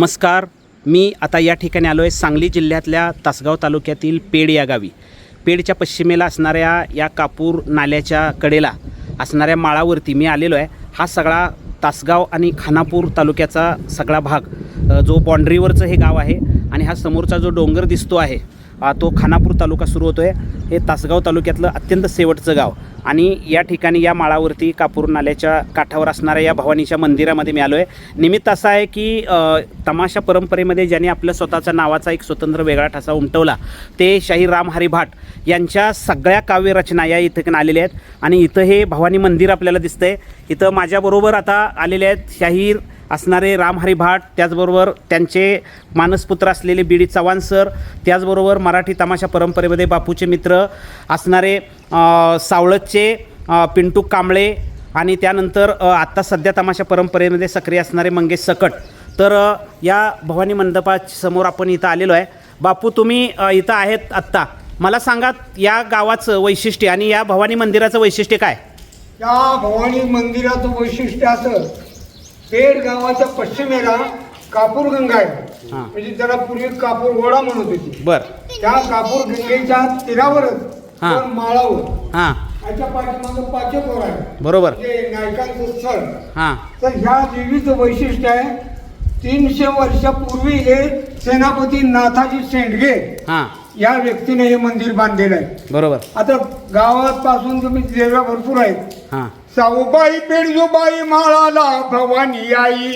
नमस्कार मी आता या ठिकाणी आलो आहे सांगली जिल्ह्यातल्या तासगाव तालुक्यातील पेड या गावी. पेडच्या पश्चिमेला असणाऱ्या या कापूर नाल्याच्या कडेला असणाऱ्या माळावरती मी आलेलो आहे हा सगळा तासगाव आणि खानापूर तालुक्याचा सगळा भाग जो बाँड्रीवरचं हे गाव आहे आणि हा समोरचा जो डोंगर दिसतो आहे तो खानापूर तालुका सुरू होतो आहे हे तासगाव तालुक्यातलं अत्यंत शेवटचं गाव. आणि या ठिकाणी या माळावरती कापूर नाल्याच्या काठावर असणाऱ्या या भवानीच्या मंदिरामध्ये मी आलो आहे निमित्त असं आहे की तमाशा परंपरेमध्ये ज्यांनी आपल्या स्वतःचा नावाचा एक स्वतंत्र वेगळा ठसा उमटवला ते शाहीर राम हरिभाट यांच्या सगळ्या काव्यरचना या इथं आलेल्या आहेत. आणि इथं हे भवानी मंदिर आपल्याला दिसतंय. इथं माझ्याबरोबर आता आलेले आहेत शाहीर असणारे रामहरी भाट त्याचबरोबर त्यांचे मानसपुत्र असलेले बी डी चव्हाण सर त्याचबरोबर मराठी तमाशा परंपरेमध्ये बापूचे मित्र असणारे सावळतचे पिंटू कांबळे आणि त्यानंतर आत्ता सध्या तमाशा परंपरेमध्ये सक्रिय असणारे मंगेश सकट. तर या भवानी मंडपासमोर आपण इथं आलेलो आहे. बापू तुम्ही इथं आहेत आत्ता. मला सांगा या गावाचं वैशिष्ट्य आणि या भवानी मंदिराचं वैशिष्ट्य काय? या भवानी मंदिराचं वैशिष्ट्य असं पेड गावाच्या पश्चिमेला कापूर गंगा आहे. हां. म्हणजे त्याला पूर्वी कापूर ओढा म्हणत होती. बर. त्या कापूर गंगेच्या तीरावरच हां. माळावर हां. याच्या पाठीमागं पाचेकोर आहे. बरोबर. म्हणजे नायकांचं स्थळ. हां. तर ह्या देवीचं वैशिष्ट्य आहे तीनशे वर्षापूर्वी हे सेनापती नाथाजी शेंडगे हां. या व्यक्तीने हे मंदिर बांधलेलं आहे. बरोबर. आता गावात पासून तुम्ही देव्या भरपूर आहेत. हां. साऊबाई पेडजूबाई माळाला भवानी आई.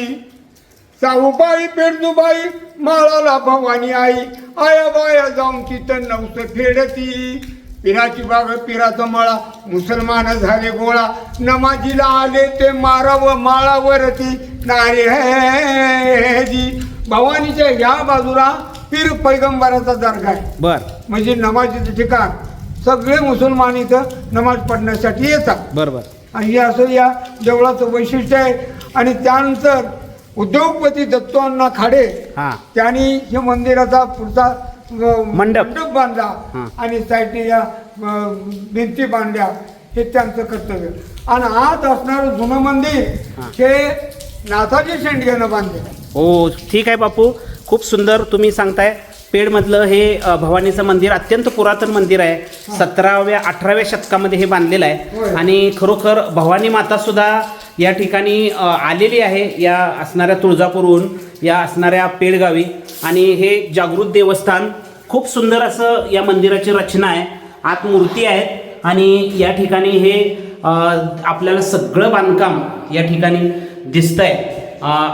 साऊबाई पेडजूबाई माळाला भवानी आई. आया बाया जाऊन तिथं नवस फेडती. पिराची बाग पिराचा मळा मुसलमान झाले गोळा. नमाजीला आले ते मारावं माळावरती. नारे हे जी भवानीच्या या बाजूला पीर पैगंबराचा दर्गा आहे. बर. म्हणजे नमाजीचं ठिकाण. सगळे मुसलमान इथं नमाज पढण्यासाठी येतात. बर बर आणि हे असं या देवळाचं वैशिष्ट्य आहे. आणि त्यानंतर उद्योगपती दत्तोअण्णा खाडे हां. त्यांनी हे मंदिराचा पुढचा अ, मंडप. बांधला. आणि साईडने या अ, भिंती बांधल्या. हे त्यांचं कर्तव्य. आणि आत असणारं जुनं मंदिर हां. हे नाथाजी शेंडगेनं बांधले. हो ठीक आहे बापू. खूप सुंदर तुम्ही सांगताय. पेडमधलं हे अ, भवानीचं मंदिर अत्यंत पुरातन मंदिर आहे. सतराव्या अठराव्या शतकामध्ये हे बांधलेलं आहे. होय. आणि खरोखर भवानी माता सुद्धा या ठिकाणी अ, आलेली आहे. या असणाऱ्या तुळजापूरहून या असणाऱ्या पेडगावी आणि हे जागृत देवस्थान खूप सुंदर असं या मंदिराची रचना आहे. आत मूर्ती आहेत. आणि या ठिकाणी हे अ, आपल्याला सगळं बांधकाम या ठिकाणी दिसतंय.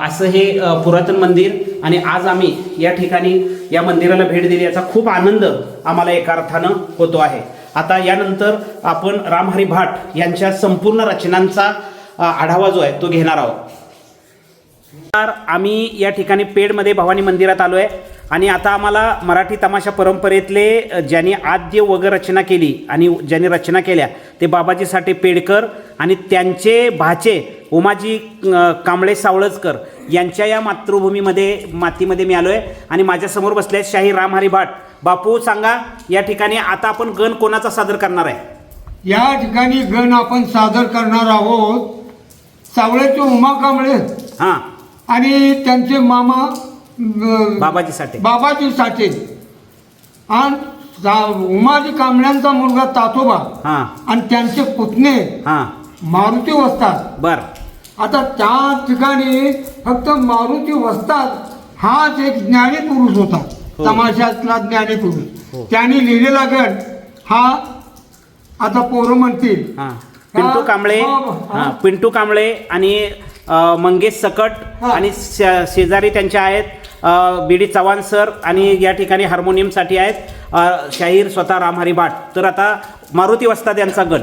असं हे पुरातन मंदिर आणि आज आम्ही या ठिकाणी या मंदिराला भेट दिली याचा खूप आनंद आम्हाला एका अर्थानं होतो आहे. आता यानंतर आपण रामहरी भाट यांच्या संपूर्ण रचनांचा आढावा जो आहे तो घेणार आहोत. तर आम्ही या ठिकाणी पेडमध्ये भवानी मंदिरात आलो आहे आणि आता आम्हाला मराठी तमाशा परंपरेतले ज्यांनी आद्य वग रचना केली आणि ज्यांनी रचना केल्या ते बाबाजी साठे पेडकर आणि त्यांचे भाचे उमाजी कांबळे सावळजकर यांच्या या मातृभूमीमध्ये मातीमध्ये मी आलो आहे आणि माझ्यासमोर बसले आहेत शाहीर रामहरी भाट. बापू सांगा या ठिकाणी आता आपण गण कोणाचा सादर करणार आहे? या ठिकाणी गण आपण सादर करणार आहोत सावळेचे उमा कांबळे. हां. आणि त्यांचे मामा बाबाजी साठे. बाबाजी साठे. आणि उमाजी कांबळ्यांचा मुलगा तातोबा हां. आणि त्यांचे पुतणे हां. मारुती वस्तात बरं. आता त्या ठिकाणी फक्त मारुती वस्तात हाच एक ज्ञानी पुरुष होता. हो. तमाशातला ज्ञानी हो. पुरुष त्यांनी लिहिलेला गण हा आता पोरं म्हणतील. हां. पिंटू कांबळे. हा, हा. हां पिंटू कांबळे आणि मंगेश सकट. आणि शे- शेजारी त्यांच्या आहेत बी डी चव्हाण सर आणि या ठिकाणी हार्मोनियमसाठी आहेत अ, शाहीर स्वतः रामहरी भाट. तर आता मारुती वस्ताद यांचा गण.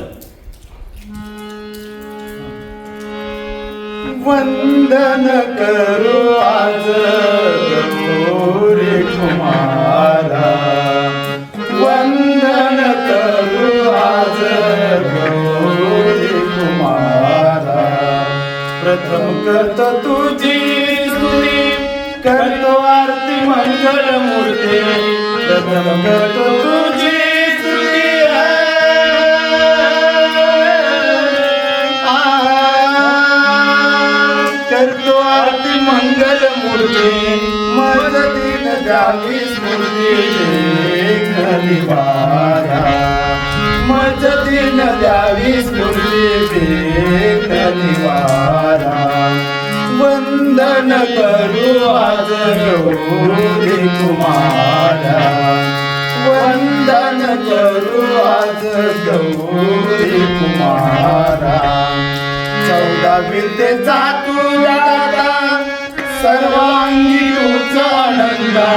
वंदन करू आज प्रथम करतो तुझी स्तुती. करतो आरती मंगल मूर्ती. प्रथम करतो तुझी स्तुती. करतो आरती मंगल दिन स्फूर्ती लेखनी वारा मज दिन करू आज गौरी वंदन करू आज गौरी कुमारा चौदा विद्येचा तू सर्वांगी तुझा आनंदा.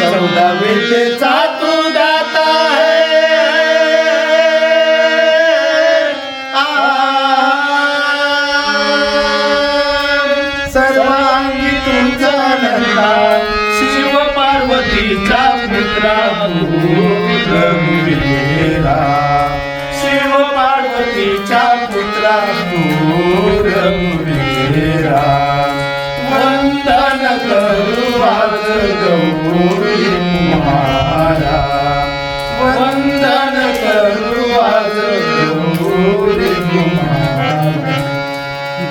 चौदा विद्ये शिव पार्वतीचा पुत्रा रघुवीरा शिव पार्वतीचा पुत्रा रघुवीरा वंदन करू आज गौरी कुमारा. वंदन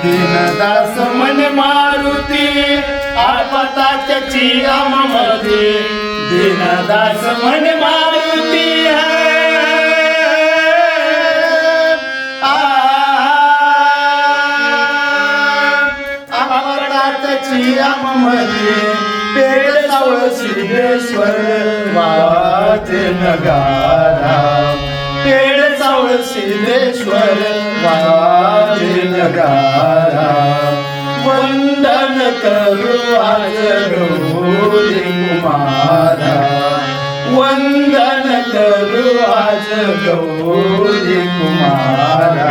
दीनदास मन मारुती आपता त्याची आममध्ये दीनदास मन मारुती आपताची आममध्ये पेड सावळ सिद्धेश्वर वाचे नगारा पेड सावळ सिद्धेश्वर वाचे नगारा वंदन करू आज गौरी कुमारा वंदन करू आज गौरी कुमारा